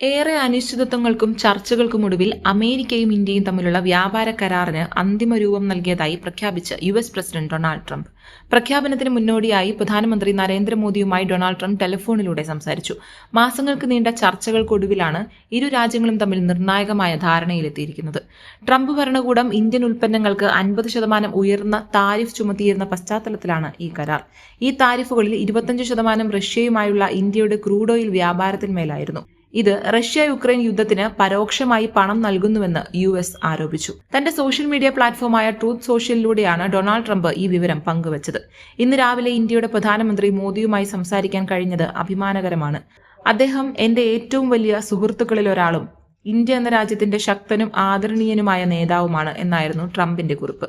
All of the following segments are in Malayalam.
ഏറെ അനിശ്ചിതത്വങ്ങൾക്കും ചർച്ചകൾക്കും ഒടുവിൽ അമേരിക്കയും ഇന്ത്യയും തമ്മിലുള്ള വ്യാപാര കരാറിന് അന്തിമ രൂപം നൽകിയതായി പ്രഖ്യാപിച്ച് U S president Donald Trump. പ്രഖ്യാപനത്തിന് മുന്നോടിയായി പ്രധാനമന്ത്രി നരേന്ദ്രമോദിയുമായി ഡൊണാൾഡ് ട്രംപ് ടെലിഫോണിലൂടെ സംസാരിച്ചു. മാസങ്ങൾക്ക് നീണ്ട ചർച്ചകൾക്കൊടുവിലാണ് ഇരു രാജ്യങ്ങളും തമ്മിൽ നിർണായകമായ ധാരണയിലെത്തിയിരിക്കുന്നത്. ട്രംപ് ഭരണകൂടം ഇന്ത്യൻ ഉൽപ്പന്നങ്ങൾക്ക് അൻപത് ശതമാനം ഉയർന്ന താരിഫ് ചുമത്തിയിരുന്ന പശ്ചാത്തലത്തിലാണ് ഈ കരാർ. ഈ താരിഫുകളിൽ ഇരുപത്തഞ്ച് ശതമാനം റഷ്യയുമായുള്ള ഇന്ത്യയുടെ ക്രൂഡ് ഓയിൽ വ്യാപാരത്തിന്മേലായിരുന്നു. ഇത് റഷ്യ യുക്രൈൻ യുദ്ധത്തിന് പരോക്ഷമായി പണം നൽകുന്നുവെന്ന് യു എസ് ആരോപിച്ചു. തന്റെ സോഷ്യൽ മീഡിയ പ്ലാറ്റ്ഫോമായ ട്രൂത്ത് സോഷ്യലിലൂടെയാണ് ഡൊണാൾഡ് ട്രംപ് ഈ വിവരം പങ്കുവച്ചത്. ഇന്ന് രാവിലെ ഇന്ത്യയുടെ പ്രധാനമന്ത്രി മോദിയുമായി സംസാരിക്കാൻ കഴിഞ്ഞത് അഭിമാനകരമാണ്. അദ്ദേഹം എന്റെ ഏറ്റവും വലിയ സുഹൃത്തുക്കളിൽ ഒരാളും ഇന്ത്യ എന്ന രാജ്യത്തിന്റെ ശക്തനും ആദരണീയനുമായ നേതാവുമാണ് എന്നായിരുന്നു ട്രംപിന്റെ കുറിപ്പ്.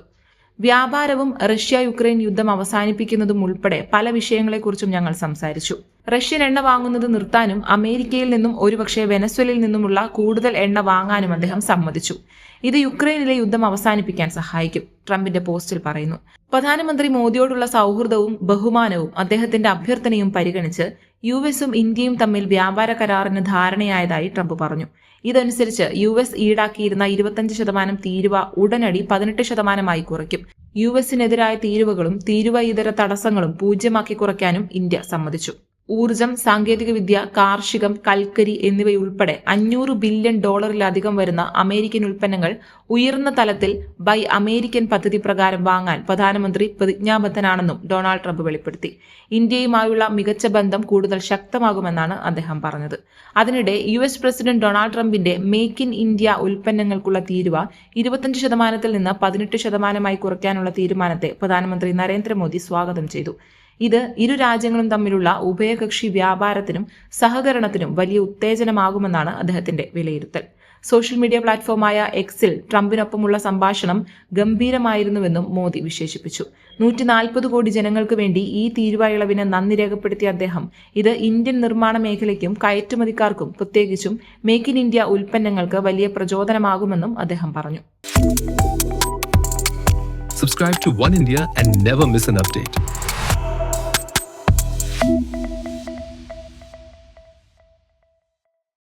വ്യാപാരവും റഷ്യ യുക്രൈൻ യുദ്ധം അവസാനിപ്പിക്കുന്നതും ഉൾപ്പെടെ പല വിഷയങ്ങളെക്കുറിച്ചും ഞങ്ങൾ സംസാരിച്ചു. റഷ്യൻ എണ്ണ വാങ്ങുന്നത് നിർത്താനും അമേരിക്കയിൽ നിന്നും ഒരുപക്ഷെ വെനസ്വലിൽ നിന്നുമുള്ള കൂടുതൽ എണ്ണ വാങ്ങാനും അദ്ദേഹം സമ്മതിച്ചു. ഇത് യുക്രൈനിലെ യുദ്ധം അവസാനിപ്പിക്കാൻ സഹായിക്കും ട്രംപിന്റെ പോസ്റ്റിൽ പറയുന്നു. പ്രധാനമന്ത്രി മോദിയോടുള്ള സൗഹൃദവും ബഹുമാനവും അദ്ദേഹത്തിന്റെ അഭ്യർത്ഥനയും പരിഗണിച്ച് യു എസും ഇന്ത്യയും തമ്മിൽ വ്യാപാര കരാറിന് ധാരണയായതായി ട്രംപ് പറഞ്ഞു. ഇതനുസരിച്ച് യു എസ് ഈടാക്കിയിരുന്ന ഇരുപത്തഞ്ച് ശതമാനം തീരുവ ഉടനടി പതിനെട്ട് ശതമാനമായി കുറയ്ക്കും. യു എസിനെതിരായ തീരുവകളും തീരുവ ഇതര തടസ്സങ്ങളും പൂജ്യമാക്കി കുറയ്ക്കാനും ഇന്ത്യ സമ്മതിച്ചു. ഊർജം സാങ്കേതികവിദ്യ കാർഷികം കൽക്കരി എന്നിവയുൾപ്പെടെ അഞ്ഞൂറ് ബില്യൺ ഡോളറിലധികം വരുന്ന അമേരിക്കൻ ഉൽപ്പന്നങ്ങൾ ഉയർന്ന തലത്തിൽ ബൈ അമേരിക്കൻ പദ്ധതി പ്രകാരം വാങ്ങാൻ പ്രധാനമന്ത്രി പ്രതിജ്ഞാബദ്ധനാണെന്നും ഡൊണാൾഡ് ട്രംപ് വെളിപ്പെടുത്തി. ഇന്ത്യയുമായുള്ള മികച്ച ബന്ധം കൂടുതൽ ശക്തമാകുമെന്നാണ് അദ്ദേഹം പറഞ്ഞത്. അതിനിടെ യു എസ് പ്രസിഡന്റ് ഡൊണാൾഡ് ട്രംപിന്റെ മേക്ക് ഇൻ ഇന്ത്യ ഉൽപ്പന്നങ്ങൾക്കുള്ള തീരുവ ഇരുപത്തഞ്ച് ശതമാനത്തിൽ നിന്ന് പതിനെട്ട് ശതമാനമായി കുറയ്ക്കാനുള്ള തീരുമാനത്തെ പ്രധാനമന്ത്രി നരേന്ദ്രമോദി സ്വാഗതം ചെയ്തു. ഇത് ഇരു രാജ്യങ്ങളും തമ്മിലുള്ള ഉഭയകക്ഷി വ്യാപാരത്തിനും സഹകരണത്തിനും വലിയ ഉത്തേജനമാകുമെന്നാണ് അദ്ദേഹത്തിന്റെ വിലയിരുത്തൽ. സോഷ്യൽ മീഡിയ പ്ലാറ്റ്ഫോമായ എക്സിൽ ട്രംപിനൊപ്പമുള്ള സംഭാഷണം ഗംഭീരമായിരുന്നുവെന്നും മോദി വിശേഷിപ്പിച്ചു. നൂറ്റി നാൽപ്പത് കോടി ജനങ്ങൾക്ക് വേണ്ടി ഈ തീരുവയളവിനെ നന്ദി രേഖപ്പെടുത്തിയ അദ്ദേഹം ഇത് ഇന്ത്യൻ നിർമ്മാണ മേഖലയ്ക്കും കയറ്റുമതിക്കാർക്കും പ്രത്യേകിച്ചും മേക്ക് ഇൻ ഇന്ത്യ ഉൽപ്പന്നങ്ങൾക്ക് വലിയ പ്രചോദനമാകുമെന്നും അദ്ദേഹം പറഞ്ഞു. Subscribe to One India and never miss an update. Thank you.